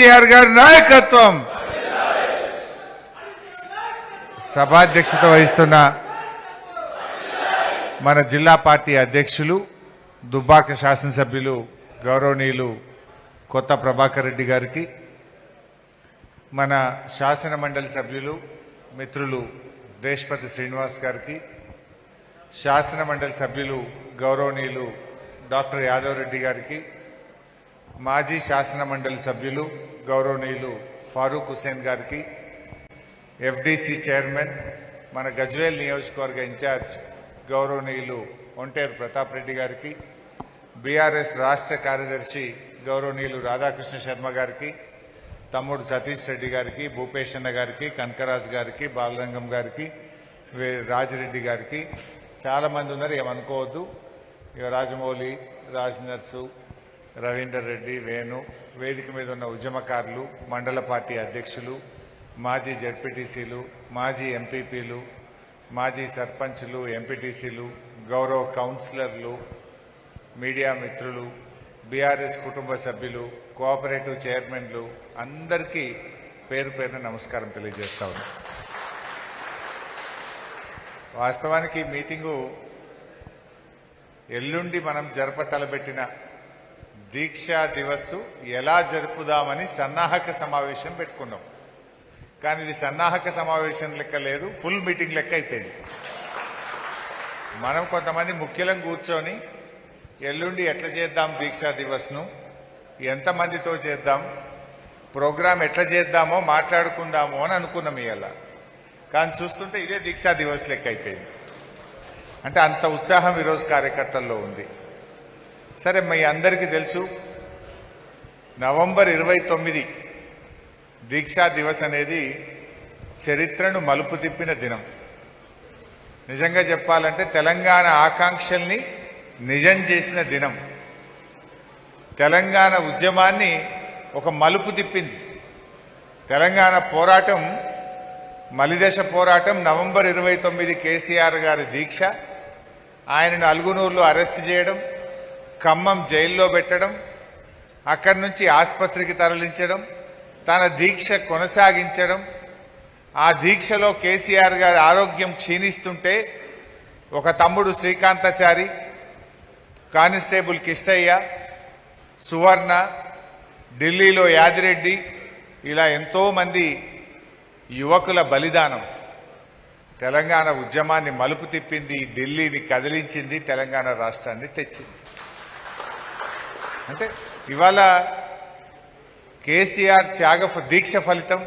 కేసీఆర్ గారి నాయకత్వం. సభాధ్యక్షత వహిస్తున్న మన జిల్లా పార్టీ అధ్యక్షులు దుబ్బాక శాసనసభ్యులు గౌరవనీయులు కొత్త ప్రభాకర్ రెడ్డి గారికి మన శాసన మండలి సభ్యులు మిత్రులు దేశపతి శ్రీనివాస్ గారికి శాసన మండలి సభ్యులు గౌరవనీయులు డాక్టర్ యాదవ్ రెడ్డి గారికి మాజీ శాసన మండలి సభ్యులు గౌరవనీయులు ఫారూక్ హుసేన్ గారికి ఎఫ్డిసి చైర్మన్ మన గజ్వేల్ నియోజకవర్గ ఇన్ఛార్జ్ గౌరవనీయులు ఒంటేరు ప్రతాప్ రెడ్డి గారికి బీఆర్ఎస్ రాష్ట్ర కార్యదర్శి గౌరవనీయులు రాధాకృష్ణ శర్మ గారికి తమ్ముడు సతీష్ రెడ్డి గారికి భూపేష్ అన్న గారికి కనకరాజు గారికి బాలరంగం గారికి రాజిరెడ్డి గారికి. చాలామంది ఉన్నారు ఏమనుకోవద్దు. ఇక రాజమౌళి రాజ్ నర్సు రవీందర్ రెడ్డి వేణు వేదిక మీద ఉన్న ఉద్యమకారులు మండల పార్టీ అధ్యక్షులు మాజీ జడ్పీటీసీలు మాజీ ఎంపీపీలు మాజీ సర్పంచ్లు ఎంపీటీసీలు గౌరవ కౌన్సిలర్లు మీడియా మిత్రులు బీఆర్ఎస్ కుటుంబ సభ్యులు కోఆపరేటివ్ చైర్మన్లు అందరికీ పేరు పేరున నమస్కారం తెలియజేస్తా ఉన్నాను వాస్తవానికి ఈ మీటింగు ఎల్లుండి మనం జరప తలబెట్టిన దీక్షా దివస్సు ఎలా జరుపుదామని సన్నాహక సమావేశం పెట్టుకున్నాం. కానీ ఇది సన్నాహక సమావేశం లెక్క లేదు ఫుల్ మీటింగ్ లెక్క అయిపోయింది. మనం కొంతమంది ముఖ్యులం కూర్చొని ఎల్లుండి ఎట్లా చేద్దాం దీక్షా దివస్ను ఎంతమందితో చేద్దాం ప్రోగ్రాం ఎట్లా చేద్దామో మాట్లాడుకుందామో అని అనుకున్నాం ఇవాళ కానీ చూస్తుంటే ఇదే దీక్షా దివస్ లెక్క అయిపోయింది. అంటే అంత ఉత్సాహం ఈరోజు కార్యకర్తల్లో ఉంది. సరే మీ అందరికీ తెలుసు నవంబర్ ఇరవై తొమ్మిది దీక్షా దివస్ అనేది చరిత్రను మలుపు తిప్పిన దినం. నిజంగా చెప్పాలంటే తెలంగాణ ఆకాంక్షల్ని నిజం చేసిన దినం. తెలంగాణ ఉద్యమాన్ని ఒక మలుపు తిప్పింది. తెలంగాణ పోరాటం మలిదశ పోరాటం నవంబర్ ఇరవై తొమ్మిది కేసీఆర్ గారి దీక్ష ఆయనను అలుగునూరులో అరెస్ట్ చేయడం ఖమ్మం జైల్లో పెట్టడం అక్కడి నుంచి ఆసుపత్రికి తరలించడం తన దీక్ష కొనసాగించడం ఆ దీక్షలో కేసీఆర్ గారి ఆరోగ్యం క్షీణిస్తుంటే ఒక తమ్ముడు శ్రీకాంతాచారి కానిస్టేబుల్ కిష్టయ్య సువర్ణ ఢిల్లీలో యాదిరెడ్డి ఇలా ఎంతోమంది యువకుల బలిదానం. తెలంగాణ ఉద్యమాన్ని మలుపు తిప్పింది ఢిల్లీని కదిలించింది తెలంగాణ రాష్ట్రాన్ని తెచ్చింది. అంటే ఇవాళ కేసీఆర్ త్యాగ ఫ- దీక్ష ఫలితం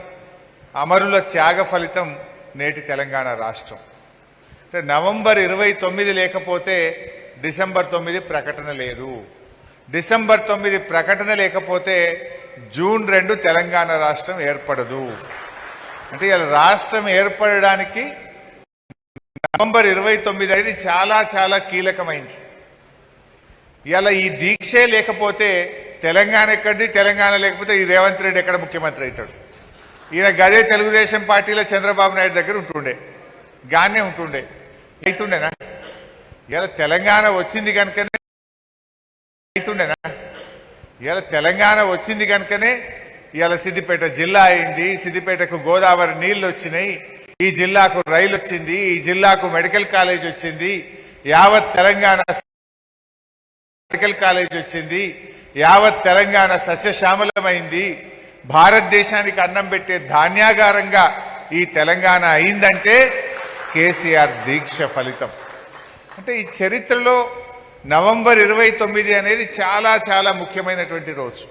అమరుల త్యాగ ఫలితం నేటి తెలంగాణ రాష్ట్రం. అంటే నవంబర్ ఇరవై తొమ్మిది లేకపోతే డిసెంబర్ తొమ్మిది ప్రకటన లేదు. డిసెంబర్ తొమ్మిది ప్రకటన లేకపోతే జూన్ రెండు తెలంగాణ రాష్ట్రం ఏర్పడదు. అంటే ఇలా రాష్ట్రం ఏర్పడడానికి నవంబర్ ఇరవై తొమ్మిది అనేది చాలా చాలా కీలకమైంది. ఇలా ఈ దీక్షే లేకపోతే తెలంగాణ ఎక్కడిది? తెలంగాణ లేకపోతే ఈ రేవంత్ రెడ్డి ఎక్కడ ముఖ్యమంత్రి అవుతాడు? ఈయన గదే తెలుగుదేశం పార్టీలో చంద్రబాబు నాయుడు దగ్గర ఉంటుండే. గానే ఉంటుండే. అవుతుండేనా ఇలా తెలంగాణ వచ్చింది కనుకనే అవుతుండేనా ఇలా తెలంగాణ వచ్చింది కనుకనే ఇలా సిద్దిపేట జిల్లా అయింది. సిద్దిపేటకు గోదావరి నీళ్ళు వచ్చినాయి. ఈ జిల్లాకు రైలు వచ్చింది. ఈ జిల్లాకు మెడికల్ కాలేజ్ వచ్చింది. యావత్ తెలంగాణ మెడికల్ కాలేజ్ వచ్చింది యావత్ తెలంగాణ సస్యశ్యామలమైంది. భారతదేశానికి అన్నం పెట్టే ధాన్యాగారంగా ఈ తెలంగాణ అయిందంటే కేసీఆర్ దీక్ష ఫలితం. అంటే ఈ చరిత్రలో నవంబర్ ఇరవై తొమ్మిది అనేది చాలా చాలా ముఖ్యమైనటువంటి రోజు.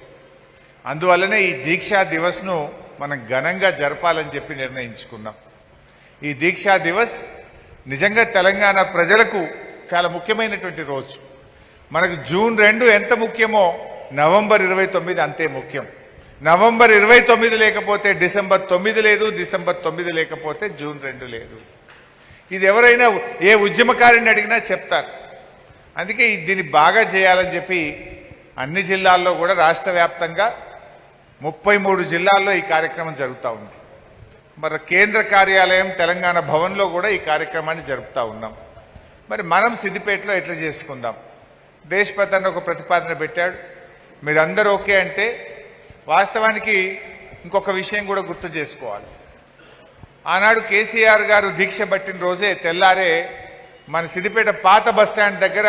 అందువల్లనే ఈ దీక్షా దివస్ను మనం ఘనంగా జరపాలని చెప్పి నిర్ణయించుకున్నాం. ఈ దీక్షా దివస్ నిజంగా తెలంగాణ ప్రజలకు చాలా ముఖ్యమైనటువంటి రోజు. మనకు జూన్ రెండు ఎంత ముఖ్యమో నవంబర్ ఇరవై తొమ్మిది అంతే ముఖ్యం. నవంబర్ ఇరవై తొమ్మిది లేకపోతే డిసెంబర్ తొమ్మిది లేదు డిసెంబర్ తొమ్మిది లేకపోతే జూన్ రెండు లేదు. ఇది ఎవరైనా ఏ ఉద్యమకారిని అడిగినా చెప్తారు. అందుకే దీన్ని బాగా చేయాలని చెప్పి అన్ని జిల్లాల్లో కూడా రాష్ట్ర వ్యాప్తంగా ముప్పై మూడు జిల్లాల్లో ఈ కార్యక్రమం జరుగుతూ ఉంది. మరి కేంద్ర కార్యాలయం తెలంగాణ భవన్లో కూడా ఈ కార్యక్రమాన్ని జరుపుతా ఉన్నాం. మరి మనం సిద్దిపేటలో ఎట్లా చేసుకుందాం? దేశపతి అన్న ఒక ప్రతిపాదన పెట్టాడు. మీరందరూ ఓకే అంటే వాస్తవానికి ఇంకొక విషయం కూడా గుర్తు చేసుకోవాలి. ఆనాడు కేసీఆర్ గారు దీక్ష పట్టిన రోజే తెల్లారే మన సిద్దిపేట పాత బస్టాండ్ దగ్గర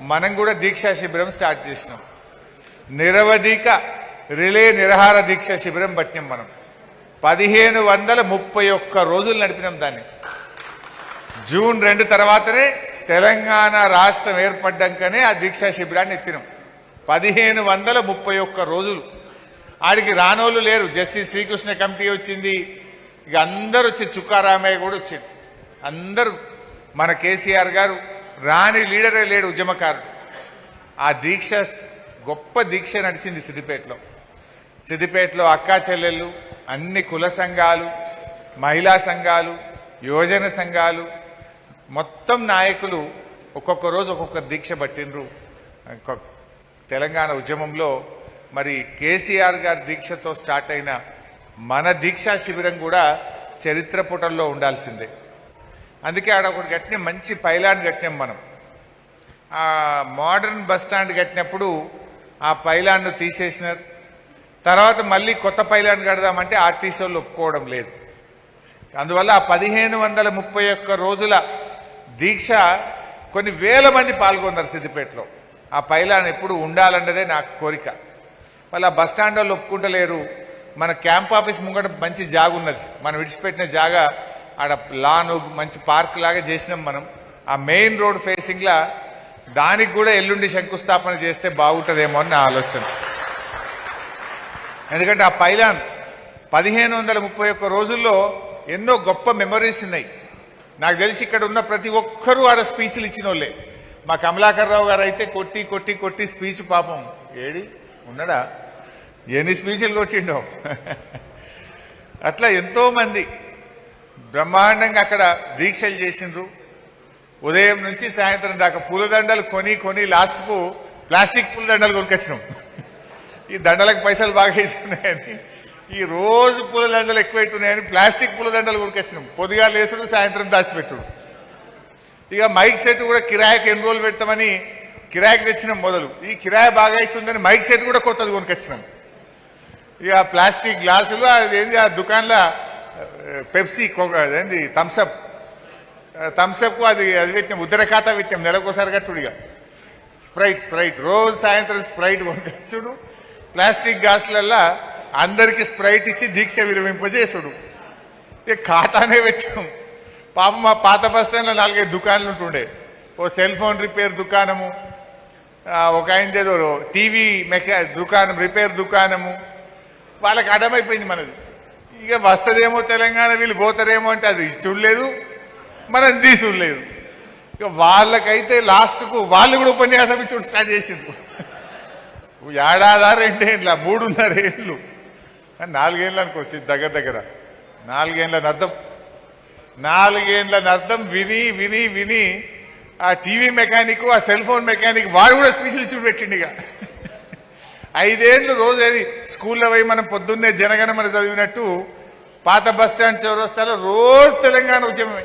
మనం కూడా దీక్షా శిబిరం స్టార్ట్ చేసినాం. నిరవధిక రిలే నిరహార దీక్ష శిబిరం పట్టినాం మనం. పదిహేను వందల ముప్పై ఒక్క రోజులు నడిపినాం దాన్ని. జూన్ రెండు తర్వాతనే తెలంగాణ రాష్ట్రం ఏర్పడ్డాకనే ఆ దీక్షా శిబిరాన్ని ఎత్తినాం. పదిహేను వందల ముప్పై ఒక్క రోజులు. ఆడికి రానోళ్ళు లేరు. జస్టిస్ శ్రీకృష్ణ కమిటీ వచ్చింది. ఇక అందరు వచ్చి చుక్కారామయ్య కూడా వచ్చింది అందరూ. మన కేసీఆర్ గారు రాని లీడరే లేడు ఉద్యమకారుడు. ఆ దీక్ష గొప్ప దీక్ష నడిచింది సిద్దిపేటలో. సిద్దిపేటలో అక్కా చెల్లెళ్ళు అన్ని కుల సంఘాలు మహిళా సంఘాలు యువజన సంఘాలు మొత్తం నాయకులు ఒక్కొక్క రోజు ఒక్కొక్క దీక్ష పట్టినరు తెలంగాణ ఉద్యమంలో మరి కేసీఆర్ గారి దీక్షతో స్టార్ట్ అయిన మన దీక్షా శిబిరం కూడా చరిత్ర పుటల్లో ఉండాల్సిందే. అందుకే ఆడ ఒకటి కట్టిన మంచి పైలాన్ కట్టినాం మనం. ఆ మోడర్న్ బస్ స్టాండ్ కట్టినప్పుడు ఆ పైలాన్ను తీసేసినారు. తర్వాత మళ్ళీ కొత్త పైలాన్ కడదామంటే ఆర్టీసీ వాళ్ళు ఒప్పుకోవడం లేదు. అందువల్ల ఆ పదిహేను వందల ముప్పై ఒక్క రోజుల దీక్ష కొన్ని వేల మంది పాల్గొన్నారు సిద్దిపేటలో. ఆ పైలాన్ ఎప్పుడు ఉండాలన్నదే నా కోరిక. మళ్ళీ బస్ స్టాండ్ వాళ్ళు ఒప్పుకుంటలేరు. మన క్యాంప్ ఆఫీస్ ముంగట మంచి జాగ ఉన్నది మనం విడిచిపెట్టిన జాగా ఆడ లాన్ మంచి పార్క్ లాగా చేసినాం మనం. ఆ మెయిన్ రోడ్ ఫేసింగ్లా దానికి కూడా ఎల్లుండి శంకుస్థాపన చేస్తే బాగుంటుందేమో అని నా ఆలోచన. ఎందుకంటే ఆ పైలాన్ పదిహేను వందల ముప్పై ఒక్క రోజుల్లో ఎన్నో గొప్ప మెమరీస్ ఉన్నాయి. నాకు తెలిసి ఇక్కడ ఉన్న ప్రతి ఒక్కరూ ఆడ స్పీచ్లు ఇచ్చిన వాళ్ళే మా కమలాకర్ రావు గారు అయితే కొట్టి కొట్టి కొట్టి స్పీచ్ పాపం. ఏడి? ఉన్నాడా? ఎన్ని స్పీచ్లు కొట్టిండో. అట్లా ఎంతోమంది బ్రహ్మాండంగా అక్కడ దీక్షలు చేసిండ్రు. ఉదయం నుంచి సాయంత్రం దాకా పూలదండలు కొని కొని లాస్ట్కు ప్లాస్టిక్ పూలదండలు కొనుకొచ్చినాం. ఈ దండలకు పైసలు బాగా అవుతున్నాయని ఈ రోజు పూల దండలు ఎక్కువైతున్నాయని ప్లాస్టిక్ పూల దండలు కొనుకొచ్చినాం. పొద్దుగా లేసుడు సాయంత్రం దాచిపెట్టుడు ఇక మైక్ సెట్ కూడా కిరాయికి ఎన్ని రోజులు పెడతామని కిరాయికి తెచ్చినాం మొదలు. ఈ కిరాయి బాగా అవుతుందని మైక్ సెట్ కూడా కొత్తది కొనుకొచ్చినాం. ఇక ప్లాస్టిక్ గ్లాసులు అదేంది ఆ దుకాణంలో పెప్సీ అదేంది థమ్సప్ థమ్సప్ అది అది పెట్టినాం ఉద్దర ఖాతా పెట్టాం నెలకోసారి కట్టుడిగా స్ప్రైట్ స్ప్రైట్. రోజు సాయంత్రం స్ప్రైట్ కొనుకొచ్చుడు. ప్లాస్టిక్ గ్లాసులల్లా అందరికి స్ప్రైట్ ఇచ్చి దీక్ష విరమింపజేసుడు. ఇక ఖాతానే పెట్టాం. పాపం మా పాత బస్ స్టాండ్లో నాలుగైదు దుకాణాలు ఉంటుండే. ఓ సెల్ ఫోన్ రిపేర్ దుకాణము ఒక ఆయనది ఏదో టీవీ మెకా దుకాణం రిపేర్ దుకాణము. వాళ్ళకి అడమైపోయింది మనది. ఇక వస్తుందేమో తెలంగాణ వీళ్ళు పోతారేమో అంటే అది చూడలేదు మనం తీసులేదు ఇక వాళ్ళకైతే లాస్ట్కు వాళ్ళు కూడా ఉపన్యాసం ఇచ్చి స్టార్ట్ చేసిండ్రు. ఏడాదా రెండేళ్ళ మూడున్నర ఏళ్ళు నాలుగేళ్ళు అనుకోవచ్చు దగ్గర దగ్గర. నాలుగేళ్ళ అర్థం నాలుగేళ్ళ అర్థం విని విని విని ఆ టీవీ మెకానిక్ ఆ సెల్ ఫోన్ మెకానిక్ వాడు కూడా స్పీచ్లు ఇచ్చి ఇక. ఐదేళ్ళు రోజు అది స్కూల్లో పోయి మనం పొద్దున్నే జనగణమన చదివినట్టు పాత బస్ స్టాండ్ చౌరస్తాలో రోజు తెలంగాణ ఉద్యమమే.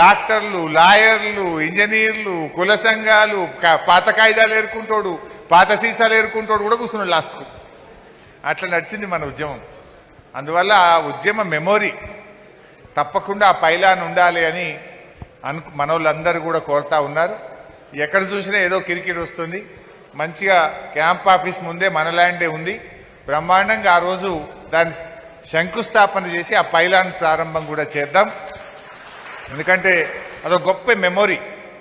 డాక్టర్లు లాయర్లు ఇంజనీర్లు కుల సంఘాలు పాత కాయిదాలు ఏరుకుంటాడు పాత సీసాలు ఏరుకుంటాడు కూడా కూర్చున్నాడు లాస్ట్కు. అట్లా నడిచింది మన ఉద్యమం. అందువల్ల ఆ ఉద్యమ మెమొరీ తప్పకుండా ఆ పైలాన్ ఉండాలి అని అను మనోళ్ళందరూ కూడా కోరుతా ఉన్నారు. ఎక్కడ చూసినా ఏదో కిరికిరి వస్తుంది. మంచిగా క్యాంప్ ఆఫీస్ ముందే మన ల్యాండే ఉంది. బ్రహ్మాండంగా ఆ రోజు దాన్ని శంకుస్థాపన చేసి ఆ పైలాన్ ప్రారంభం కూడా చేద్దాం. ఎందుకంటే అదొక గొప్ప మెమొరీ.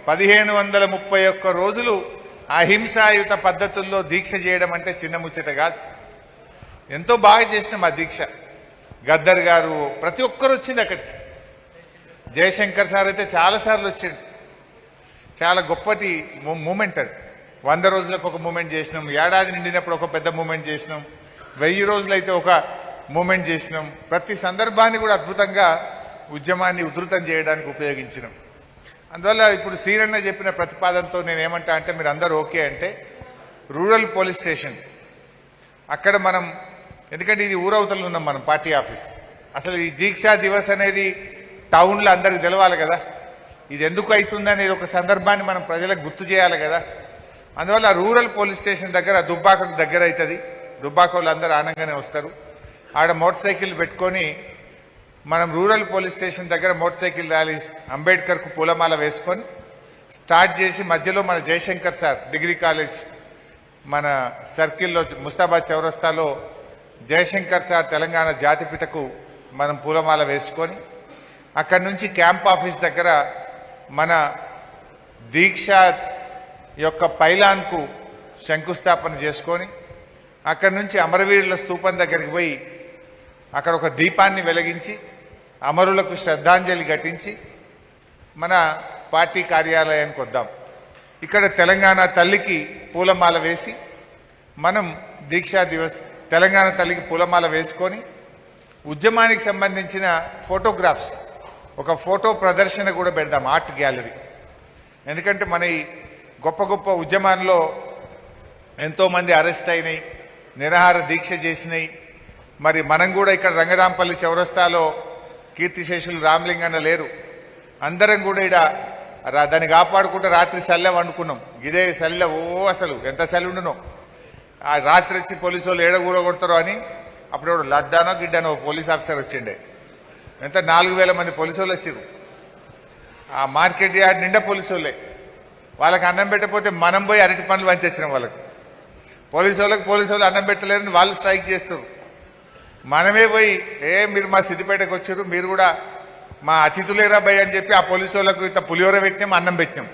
పదిహేను వందల ముప్పై ఒక్క రోజులు అహింసాయుత పద్ధతుల్లో దీక్ష చేయడం అంటే చిన్న ముచ్చట కాదు. ఎంతో బాగా చేసినాం ఆ దీక్ష. గద్దర్ గారు ప్రతి ఒక్కరు వచ్చింది అక్కడికి. జయశంకర్ సార్ అయితే చాలాసార్లు వచ్చాడు. చాలా గొప్పటి మూమెంట్ అది. వంద రోజులకు ఒక మూమెంట్ చేసినాం. ఏడాది నిండినప్పుడు ఒక పెద్ద మూమెంట్ చేసినాం. వెయ్యి రోజులైతే ఒక మూమెంట్ చేసినాం. ప్రతి సందర్భాన్ని కూడా అద్భుతంగా ఉద్యమాన్ని ఉధృతం చేయడానికి ఉపయోగించినాం. అందువల్ల ఇప్పుడు సీరన్న చెప్పిన ప్రతిపాదనతో నేను ఏమంటా అంటే మీరు అందరూ ఓకే అంటే రూరల్ పోలీస్ స్టేషన్. అక్కడ మనం ఎందుకంటే ఇది ఊరవతలు ఉన్నాం మనం పార్టీ ఆఫీస్. అసలు ఈ దీక్షా దివస్ అనేది టౌన్లో అందరికి తెలవాలి కదా. ఇది ఎందుకు అవుతుంది అనేది ఒక సందర్భాన్ని మనం ప్రజలకు గుర్తు చేయాలి కదా. అందువల్ల రూరల్ పోలీస్ స్టేషన్ దగ్గర దుబ్బాకకు దగ్గర అవుతుంది. దుబ్బాకోళ్ళు అందరూ ఆనంగానే వస్తారు. ఆడ మోటార్ సైకిల్ పెట్టుకొని మనం రూరల్ పోలీస్ స్టేషన్ దగ్గర మోటార్ సైకిల్ ర్యాలీ అంబేద్కర్కు పూలమాల వేసుకొని స్టార్ట్ చేసి మధ్యలో మన జయశంకర్ సార్ డిగ్రీ కాలేజ్ మన సర్కిల్లో ముస్తాబాద్ చౌరస్తాలో జయశంకర్ సార్ తెలంగాణ జాతిపితకు మనం పూలమాల వేసుకొని అక్కడి నుంచి క్యాంప్ ఆఫీస్ దగ్గర మన దీక్ష యొక్క పైలాన్కు శంకుస్థాపన చేసుకొని అక్కడి నుంచి అమరవీరుల స్థూపం దగ్గరికి పోయి అక్కడ ఒక దీపాన్ని వెలిగించి అమరులకు శ్రద్ధాంజలి ఘటించి మన పార్టీ కార్యాలయానికి వద్దాం. ఇక్కడ తెలంగాణ తల్లికి పూలమాల వేసి మనం దీక్షా దివస్ తెలంగాణ తల్లికి పూలమాల వేసుకొని ఉద్యమానికి సంబంధించిన ఫోటోగ్రాఫ్స్ ఒక ఫోటో ప్రదర్శన కూడా పెడదాం ఆర్ట్ గ్యాలరీ. ఎందుకంటే మన ఈ గొప్ప గొప్ప ఉద్యమాల్లో ఎంతోమంది అరెస్ట్ అయినాయి నిరాహార దీక్ష చేసినాయి. మరి మనం కూడా ఇక్కడ రంగదాంపల్లి చౌరస్తాలో కీర్తిశేషులు రామలింగన్న లేరు. అందరం కూడా ఇడ దాన్ని కాపాడుకుంటూ రాత్రి సల్లె వండుకున్నాం. ఇదే సల్లె ఓ అసలు ఎంత సల్లి ఉండునో. ఆ రాత్రి వచ్చి పోలీసు వాళ్ళు ఏడ కొడతారో అని అప్పుడు లడ్డానో గిడ్డానో ఓ పోలీస్ ఆఫీసర్ వచ్చిండే. ఎంత నాలుగు వేల మంది పోలీసు వాళ్ళు వచ్చారు ఆ మార్కెట్ యార్డ్ నిండా పోలీసు వాళ్ళే వాళ్ళకి అన్నం పెట్టకపోతే మనం పోయి అరటి పనులు వంచేసినాం వాళ్ళకి. పోలీసు వాళ్ళకి పోలీసు వాళ్ళు అన్నం పెట్టలేరని వాళ్ళు స్ట్రైక్ చేస్తారు మనమే పోయి ఏ మీరు మా సిద్దిపేటకు వచ్చారు మీరు కూడా మా అతిథులేరా భయ్ అని చెప్పి ఆ పోలీసు వాళ్ళకు ఇంత పులిహోర పెట్టినాం అన్నం పెట్టినాం.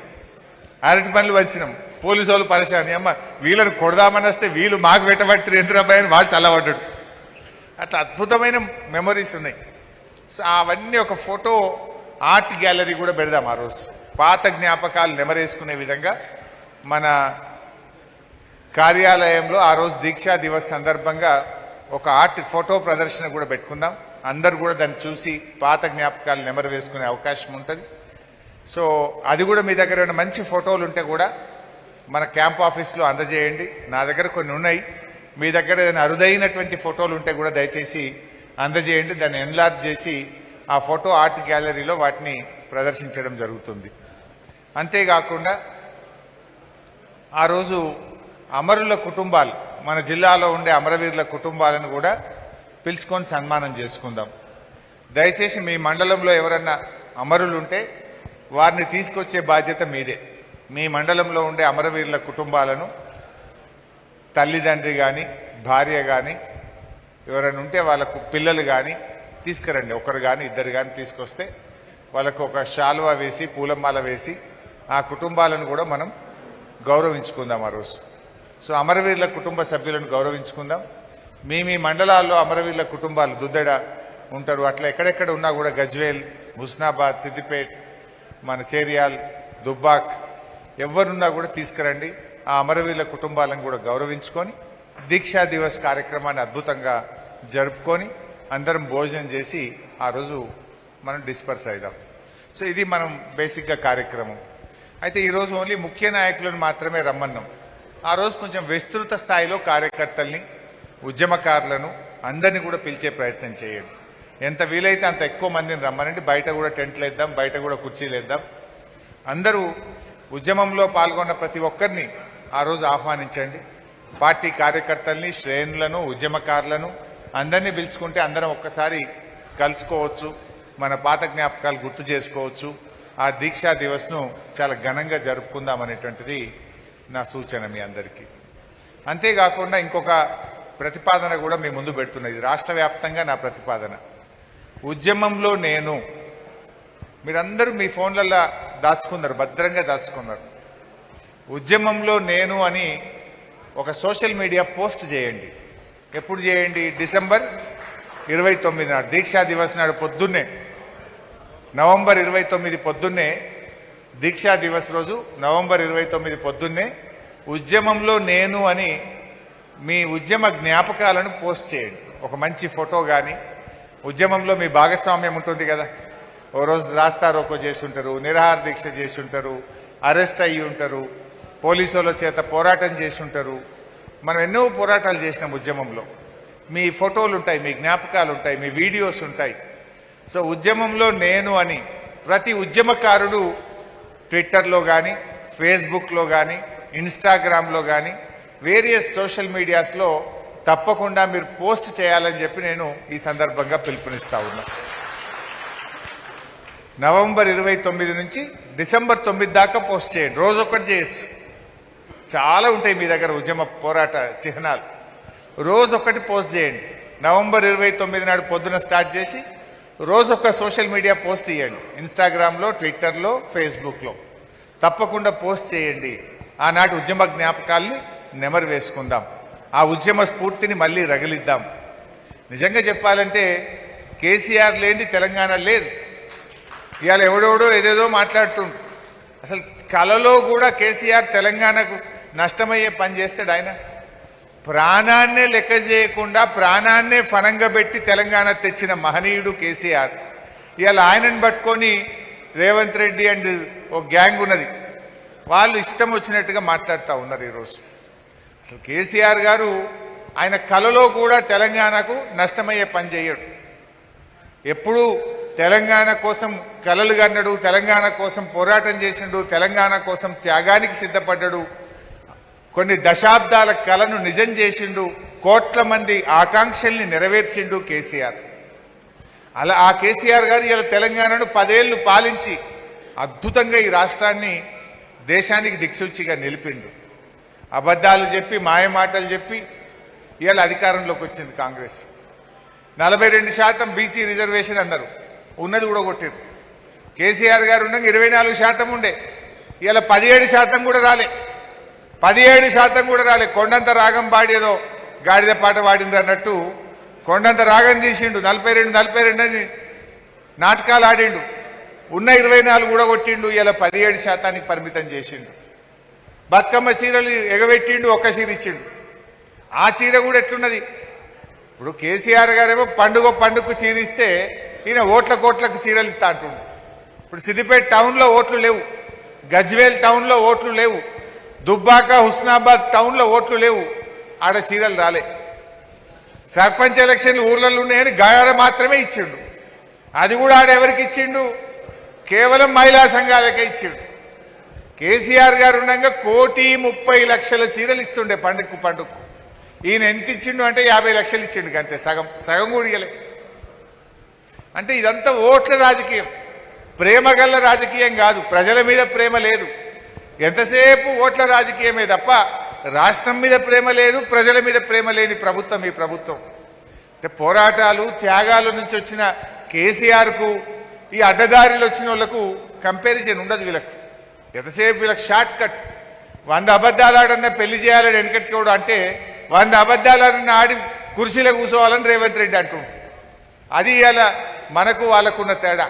అరటి పనులు వంచినాం పోలీసు వాళ్ళు పరిశాని అమ్మ వీళ్ళని కొడదామని వస్తే వీళ్ళు మాకు పెట్టబట్టి ఎందురాబాయ్ అని వాడు చల్లబడ్డాడు. అట్లా అద్భుతమైన మెమరీస్ ఉన్నాయి. సో అవన్నీ ఒక ఫోటో ఆర్ట్ గ్యాలరీ కూడా పెడదాం ఆ రోజు. పాత జ్ఞాపకాలు నెమరేసుకునే విధంగా మన కార్యాలయంలో ఆ రోజు దీక్షా దివస్ సందర్భంగా ఒక ఆర్ట్ ఫోటో ప్రదర్శన కూడా పెట్టుకుందాం. అందరు కూడా దాన్ని చూసి పాత జ్ఞాపకాలు నెమరు వేసుకునే అవకాశం ఉంటుంది. సో అది కూడా మీ దగ్గర ఉన్న మంచి ఫోటోలు ఉంటే కూడా మన క్యాంప్ ఆఫీస్లో అందజేయండి. నా దగ్గర కొన్ని ఉన్నాయి. మీ దగ్గర ఏదైనా అరుదైనటువంటి ఫోటోలు ఉంటే కూడా దయచేసి అందజేయండి. దాన్ని ఎన్లార్జ్ చేసి ఆ ఫోటో ఆర్ట్ గ్యాలరీలో వాటిని ప్రదర్శించడం జరుగుతుంది. అంతేకాకుండా ఆ రోజు అమరుల కుటుంబాలు మన జిల్లాలో ఉండే అమరవీరుల కుటుంబాలను కూడా పిలుచుకొని సన్మానం చేసుకుందాం. దయచేసి మీ మండలంలో ఎవరన్నా అమరులుంటే వారిని తీసుకొచ్చే బాధ్యత మీదే. మీ మండలంలో ఉండే అమరవీరుల కుటుంబాలను తల్లిదండ్రి కానీ భార్య కానీ ఎవరైనా ఉంటే వాళ్ళకు పిల్లలు కానీ తీసుకురండి. ఒకరు కానీ ఇద్దరు కానీ తీసుకొస్తే వాళ్ళకు ఒక శాలువా వేసి పూలమాల వేసి ఆ కుటుంబాలను కూడా మనం గౌరవించుకుందాం ఆ రోజు. సో అమరవీరుల కుటుంబ సభ్యులను గౌరవించుకుందాం. మీ మీ మండలాల్లో అమరవీరుల కుటుంబాలు దుద్దెడ ఉంటారు. అట్లా ఎక్కడెక్కడ ఉన్నా కూడా గజ్వేల్ హుస్నాబాద్ సిద్దిపేట్ మన చేరియాల్ దుబ్బాక్ ఎవరున్నా కూడా తీసుకురండి. ఆ అమరవీరుల కుటుంబాలను కూడా గౌరవించుకొని దీక్షా దివస్ కార్యక్రమాన్ని అద్భుతంగా జరుపుకొని అందరం భోజనం చేసి ఆ రోజు మనం డిస్పర్స్ అయిదాం. సో ఇది మనం బేసిక్గా కార్యక్రమం. అయితే ఈరోజు ఓన్లీ ముఖ్య నాయకులను మాత్రమే రమ్మన్నాం. ఆ రోజు కొంచెం విస్తృత స్థాయిలో కార్యకర్తల్ని ఉద్యమకారులను అందరినీ కూడా పిలిచే ప్రయత్నం చేయండి. ఎంత వీలైతే అంత ఎక్కువ మందిని రమ్మనండి. బయట కూడా టెంట్లు వేద్దాం బయట కూడా కుర్చీలు వేద్దాం. అందరూ ఉద్యమంలో పాల్గొన్న ప్రతి ఒక్కరిని ఆ రోజు ఆహ్వానించండి. పార్టీ కార్యకర్తల్ని శ్రేణులను ఉద్యమకారులను అందరినీ పిలుచుకుంటే అందరం ఒక్కసారి కలుసుకోవచ్చు మన పాత జ్ఞాపకాలు గుర్తు చేసుకోవచ్చు. ఆ దీక్షా దివస్ను చాలా ఘనంగా జరుపుకుందాం అనేటువంటిది నా సూచన మీ అందరికీ. అంతేకాకుండా ఇంకొక ప్రతిపాదన కూడా మీ ముందు పెడుతున్నది రాష్ట్ర వ్యాప్తంగా నా ప్రతిపాదన. ఉద్యమంలో నేను మీరందరూ మీ ఫోన్లలో దాచుకున్నారు భద్రంగా దాచుకున్నారు. ఉద్యమంలో నేను అని ఒక సోషల్ మీడియా పోస్ట్ చేయండి. ఎప్పుడు చేయండి? డిసెంబర్ ఇరవై తొమ్మిది నాడు దీక్షా దివస్ నాడు పొద్దున్నే. నవంబర్ ఇరవై తొమ్మిది పొద్దున్నే దీక్షా దివస్ రోజు నవంబర్ ఇరవై తొమ్మిది పొద్దున్నే ఉద్యమంలో నేను అని మీ ఉద్యమ జ్ఞాపకాలను పోస్ట్ చేయండి. ఒక మంచి ఫోటో కానీ ఉద్యమంలో మీ భాగస్వామ్యం ఉంటుంది కదా. ఓ రోజు రాస్తా రోకో చేసి ఉంటారు నిరాహార దీక్ష చేసి ఉంటారు అరెస్ట్ అయ్యి ఉంటారు పోలీసుల చేత పోరాటం చేసి ఉంటారు మనం ఎన్నో పోరాటాలు చేసినాం ఉద్యమంలో. మీ ఫోటోలు ఉంటాయి మీ జ్ఞాపకాలు ఉంటాయి మీ వీడియోస్ ఉంటాయి. సో ఉద్యమంలో నేను అని ప్రతి ఉద్యమకారుడు ట్విట్టర్లో కానీ ఫేస్బుక్లో కానీ ఇన్స్టాగ్రామ్లో కానీ వేరియస్ సోషల్ మీడియాస్లో తప్పకుండా మీరు పోస్ట్ చేయాలని చెప్పి నేను ఈ సందర్భంగా పిలుపునిస్తా ఉన్నాను నవంబర్ ఇరవై తొమ్మిది నుంచి డిసెంబర్ తొమ్మిది దాకా పోస్ట్ చేయండి. రోజు ఒకటి చేయొచ్చు. చాలా ఉంటాయి మీ దగ్గర ఉద్యమ పోరాట చిహ్నాలు. రోజు ఒకటి పోస్ట్ చేయండి. నవంబర్ ఇరవై తొమ్మిది నాడు పొద్దున స్టార్ట్ చేసి రోజు ఒక సోషల్ మీడియా పోస్ట్ చేయండి ఇన్స్టాగ్రామ్లో ట్విట్టర్లో ఫేస్బుక్లో. తప్పకుండా పోస్ట్ చేయండి. ఆనాటి ఉద్యమ జ్ఞాపకాల్ని నెమరు వేసుకుందాం. ఆ ఉద్యమ స్ఫూర్తిని మళ్ళీ రగిలిద్దాం. నిజంగా చెప్పాలంటే కేసీఆర్ లేని తెలంగాణ లేదు. ఇవాళ ఎవడెవడో ఏదేదో మాట్లాడుతుండు. అసలు కలలో కూడా కేసీఆర్ తెలంగాణకు నష్టమయ్యే పని చేస్తాడు ఆయన. ప్రాణాన్నే లెక్క చేయకుండా ప్రాణాన్నే ఫనంగా పెట్టి తెలంగాణ తెచ్చిన మహనీయుడు కేసీఆర్. ఇవాళ ఆయనను పట్టుకొని రేవంత్ రెడ్డి అండ్ ఓ గ్యాంగ్ ఉన్నది. వాళ్ళు ఇష్టం వచ్చినట్టుగా మాట్లాడుతూ ఉన్నారు ఈరోజు. అసలు కేసీఆర్ గారు ఆయన కలలో కూడా తెలంగాణకు నష్టమయ్యే పని చేయడు. ఎప్పుడూ తెలంగాణ కోసం కలలు కన్నడు తెలంగాణ కోసం పోరాటం చేసిండు తెలంగాణ కోసం త్యాగానికి సిద్ధపడ్డాడు. కొన్ని దశాబ్దాల కలను నిజం చేసిండు కోట్ల మంది ఆకాంక్షల్ని నెరవేర్చిండు కేసీఆర్. అలా ఆ కేసీఆర్ గారు ఇలా తెలంగాణను పదేళ్ళు పాలించి అద్భుతంగా ఈ రాష్ట్రాన్ని దేశానికి దిక్సూచిగా నిలిపిండు. అబద్ధాలు చెప్పి మాయమాటలు చెప్పి ఇవాళ అధికారంలోకి వచ్చింది కాంగ్రెస్. నలభై రెండు శాతం బీసీ రిజర్వేషన్ అన్నారు ఉన్నది కూడా కొట్టారు కేసీఆర్ గారు ఉండగా ఇరవై నాలుగు శాతం ఉండే. ఇలా పదిహేడు శాతం కూడా రాలే. పదిహేడు శాతం కూడా రాలే. కొండంత రాగం పాడేదో గాడిద పాట పాడింది అన్నట్టు కొండంత రాగం తీసిండు. నలభై రెండు నలభై రెండు అని నాటకాలు ఆడిండు. ఉన్న ఇరవై నాలుగు కూడా కొట్టిండు. ఇలా పదిహేడు శాతానికి పరిమితం చేసిండు. బతుకమ్మ చీరలు ఎగబెట్టిండు ఒక్క చీర ఇచ్చిండు. ఆ చీర కూడా ఎట్లున్నది? ఇప్పుడు కేసీఆర్ గారేమో పండుగ పండుగకు చీరిస్తే ఈయన ఓట్ల కోట్లకు చీరలు ఇస్తా అంటుండు. ఇప్పుడు సిద్దిపేట టౌన్లో ఓట్లు లేవు. గజ్వేల్ టౌన్లో ఓట్లు లేవు. దుబ్బాక హుస్నాబాద్ టౌన్లో ఓట్లు లేవు. ఆడ చీరలు రాలే. సర్పంచ్ ఎలక్షన్లు ఊర్లలో ఉన్నాయని గాడ మాత్రమే ఇచ్చిండు. అది కూడా ఆడ ఎవరికి ఇచ్చిండు? కేవలం మహిళా సంఘాలకే ఇచ్చిండు. కేసీఆర్ గారు ఉండగా కోటి ముప్పై లక్షల చీరలు ఇస్తుండే పండుగకు పండుగకు. ఈయన ఎంత ఇచ్చిండు అంటే యాభై లక్షలు ఇచ్చిండు అంతే సగం సగం కూడా అంటే ఇదంతా ఓట్ల రాజకీయం. ప్రేమ రాజకీయం కాదు. ప్రజల మీద ప్రేమ లేదు. ఎంతసేపు ఓట్ల రాజకీయమే తప్ప రాష్ట్రం మీద ప్రేమ లేదు ప్రజల మీద ప్రేమ లేని ప్రభుత్వం ఈ ప్రభుత్వం. అంటే పోరాటాలు త్యాగాల నుంచి వచ్చిన కేసీఆర్కు ఈ అడ్డదారిలో వచ్చిన వాళ్ళకు కంపారిజన్ ఉండదు వీళ్ళకు. ఎంతసేపు వీళ్ళకి షార్ట్ కట్ వంద అబద్ధాలు ఆడన్నా పెళ్ళి చేయాలని వెనకట్టుకోవడం అంటే వంద అబద్ధాలు ఆడన్నా ఆడి కుర్చీలో కూర్చోవాలని రేవంత్ రెడ్డి అంటుండు. అది ఇలా మనకు వాళ్ళకున్న తేడా.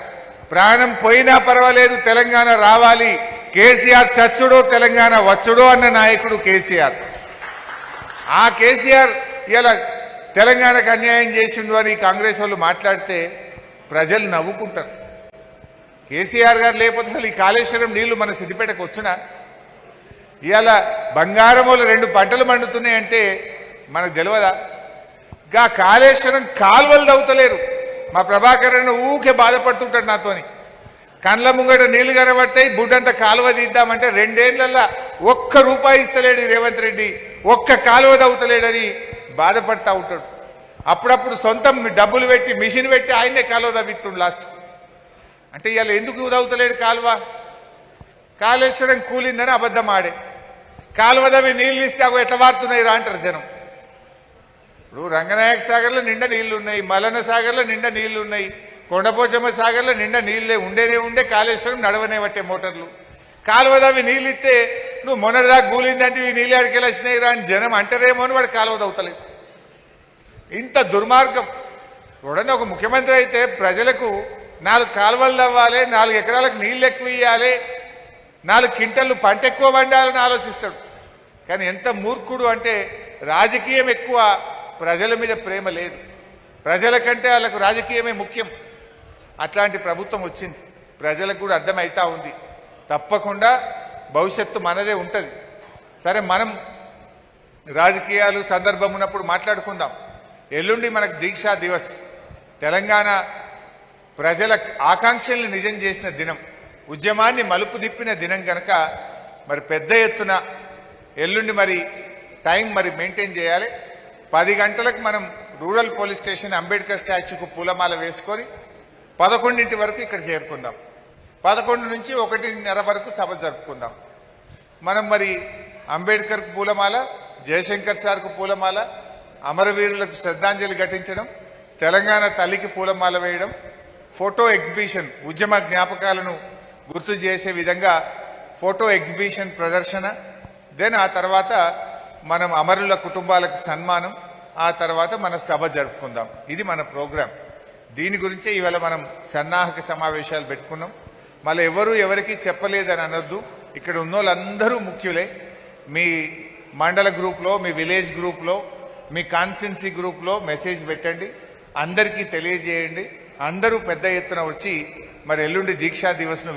ప్రాణం పోయినా పర్వాలేదు తెలంగాణ రావాలి. కేసీఆర్ చచ్చుడో తెలంగాణ వచ్చుడో అన్న నాయకుడు కేసీఆర్. ఆ కేసీఆర్ ఇలా తెలంగాణకు అన్యాయం చేసిండు అని కాంగ్రెస్ వాళ్ళు మాట్లాడితే ప్రజలు నవ్వుకుంటారు. కేసీఆర్ గారు లేకపోతే అసలు ఈ కాళేశ్వరం నీళ్ళు మన సిద్దిపేటకు వచ్చినా? ఇవాళ బంగారములు రెండు పంటలు మండుతున్నాయంటే మనకు తెలియదా గా కాళేశ్వరం కాలువలు దవ్వుతలేరు మా ప్రభాకర్ ఊకే బాధపడుతుంటాడు నాతోని. కండ్ల ముంగట నీళ్ళు కనబడతాయి బుడ్డంతా కాలువ తీద్దామంటే రెండేళ్ళలో ఒక్క రూపాయి ఇస్తలేడు రేవంత్ రెడ్డి ఒక్క కాలువ దవ్వుతలేడని బాధపడతా ఉంటాడు. అప్పుడప్పుడు సొంతం డబ్బులు పెట్టి మిషన్ పెట్టి ఆయనే కాలువ తవ్విస్తుండు లాస్ట్. అంటే ఇవాళ ఎందుకు తవ్వుతలేడు కాలువ? కాళేశ్వరం కూలిందని అబద్ధం ఆడే. కాలువ దవ్వి నీళ్ళు ఇస్తే అవి ఎట్లా వారుతున్నాయి రా అంటారు జనం. ఇప్పుడు రంగనాయక సాగర్లో నిండా నీళ్ళు ఉన్నాయి మలన సాగర్లో నిండా నీళ్ళు ఉన్నాయి కొండపోచమ్మ సాగర్లో నిండా నీళ్ళే ఉండేనే ఉండే కాళేశ్వరం నడవనే పట్టే మోటార్లు. కాలువదవి నీళ్ళు ఇస్తే నువ్వు మొన్నటిదాకా కూలిందంటే ఈ నీళ్ళు అడికెళ్ళి వచ్చినాయి రా అని జనం అంటారేమో అని వాడు కాలువ దవుతలేదు ఇంత దుర్మార్గం. చూడండి ఒక ముఖ్యమంత్రి అయితే ప్రజలకు నాలుగు కాలువలు తవ్వాలి నాలుగు ఎకరాలకు నీళ్ళు ఎక్కువ ఇవ్వాలి నాలుగు కింటలు పంట ఎక్కువ పండాలని ఆలోచిస్తాడు. కానీ ఎంత మూర్ఖుడు అంటే రాజకీయం ఎక్కువ ప్రజల మీద ప్రేమ లేదు. ప్రజల కంటే వాళ్ళకు రాజకీయమే ముఖ్యం. అట్లాంటి ప్రభుత్వం వచ్చింది. ప్రజలకు కూడా అర్థమవుతా ఉంది. తప్పకుండా భవిష్యత్తు మనదే ఉంటుంది. సరే మనం రాజకీయాలు సందర్భం ఉన్నప్పుడు మాట్లాడుకుందాం. ఎల్లుండి మనకు దీక్షా దివస్. తెలంగాణ ప్రజల ఆకాంక్షల్ని నిజం చేసిన దినం. ఉద్యమాన్ని మలుపు తిప్పిన దినం కనుక మరి పెద్ద ఎత్తున ఎల్లుండి మరి టైం మరి మెయింటైన్ చేయాలి. పది గంటలకు మనం రూరల్ పోలీస్ స్టేషన్ అంబేద్కర్ స్టాచ్యూకు పూలమాల వేసుకొని పదకొండింటి వరకు ఇక్కడ చేరుకుందాం. పదకొండు నుంచి ఒకటిన్నర వరకు సభ జరుపుకుందాం. మనం మరి అంబేద్కర్ పూలమాల జయశంకర్ సార్కు పూలమాల అమరవీరులకు శ్రద్ధాంజలి ఘటించడం తెలంగాణ తల్లికి పూలమాల వేయడం ఫోటో ఎగ్జిబిషన్ ఉద్యమ జ్ఞాపకాలను గుర్తు చేసే విధంగా ఫోటో ఎగ్జిబిషన్ ప్రదర్శన దెన్ ఆ తర్వాత మనం అమరుల కుటుంబాలకు సన్మానం ఆ తర్వాత మన సభ జరుపుకుందాం. ఇది మన ప్రోగ్రాం. దీని గురించే ఇవాళ మనం సన్నాహక సమావేశాలు పెట్టుకున్నాం. మళ్ళీ ఎవరు ఎవరికి చెప్పలేదని అనొద్దు. ఇక్కడ ఉన్న వాళ్ళందరూ ముఖ్యులే. మీ మండల గ్రూప్లో మీ విలేజ్ గ్రూప్లో మీ కాన్స్టెన్సీ గ్రూప్లో మెసేజ్ పెట్టండి. అందరికీ తెలియజేయండి. అందరూ పెద్ద ఎత్తున వచ్చి మరి ఎల్లుండి దీక్షా దివస్ను